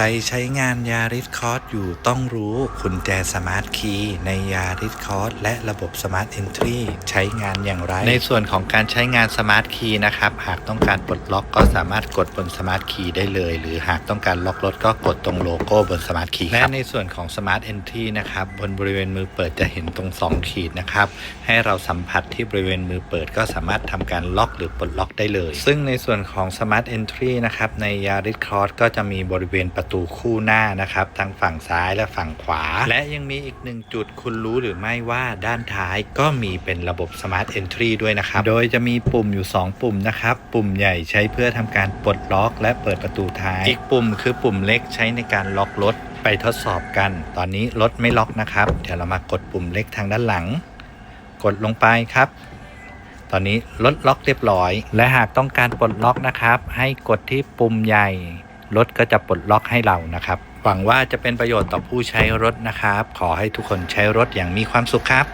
รใช้งานยาริสคอร์สอยู่ต้องรู้กุญแจสมาร์ทคีย์ในยาริสคอร์สและระบบสมาร์ทเอนทรีใช้งานอย่างไร ในส่วนของการใช้งานสมาร์ทคีย์นะครับ หากต้องการปลดล็อกก็สามารถกดบนสมาร์ทคีย์ได้เลย หรือหากต้องการล็อกรถก็กดตรงโลโก้บนสมาร์ทคีย์และในส่วนของสมาร์ทเอนทรีนะครับบนบริเวณมือเปิดจะเห็นตรง 2 ขีดนะครับให้เราสัมผัสที่บริเวณมือเปิดก็สามารถทำการล็อกหรือปลดล็อกได้เลย ซึ่งในส่วนของ Smart Entry นะครับใน Yaris Cross ก็จะมีบริเวณประตูคู่หน้านะครับทั้งฝั่งซ้ายและฝั่งขวา และยังมีอีกหนึ่งจุดคุณรู้หรือไม่ว่าด้านท้ายก็มีเป็นระบบ Smart Entry ด้วยนะครับ โดยจะมีปุ่มอยู่ 2 ปุ่มนะครับ ปุ่มใหญ่ใช้เพื่อทำการปลดล็อก และเปิดประตูท้าย อีกปุ่มคือปุ่มเล็กใช้ในการล็อกรถไปทดสอบกัน ตอนนี้รถไม่ล็อกนะครับ เดี๋ยวเรามากดปุ่มเล็กทางด้านหลัง กดลงไปครับ ตอนนี้รถล็อกเรียบร้อย และหากต้องการปลดล็อกนะครับ ให้กดที่ปุ่มใหญ่ รถก็จะปลดล็อกให้เรานะครับ หวังว่าจะเป็นประโยชน์ต่อผู้ใช้รถนะครับ ขอให้ทุกคนใช้รถอย่างมีความสุขครับ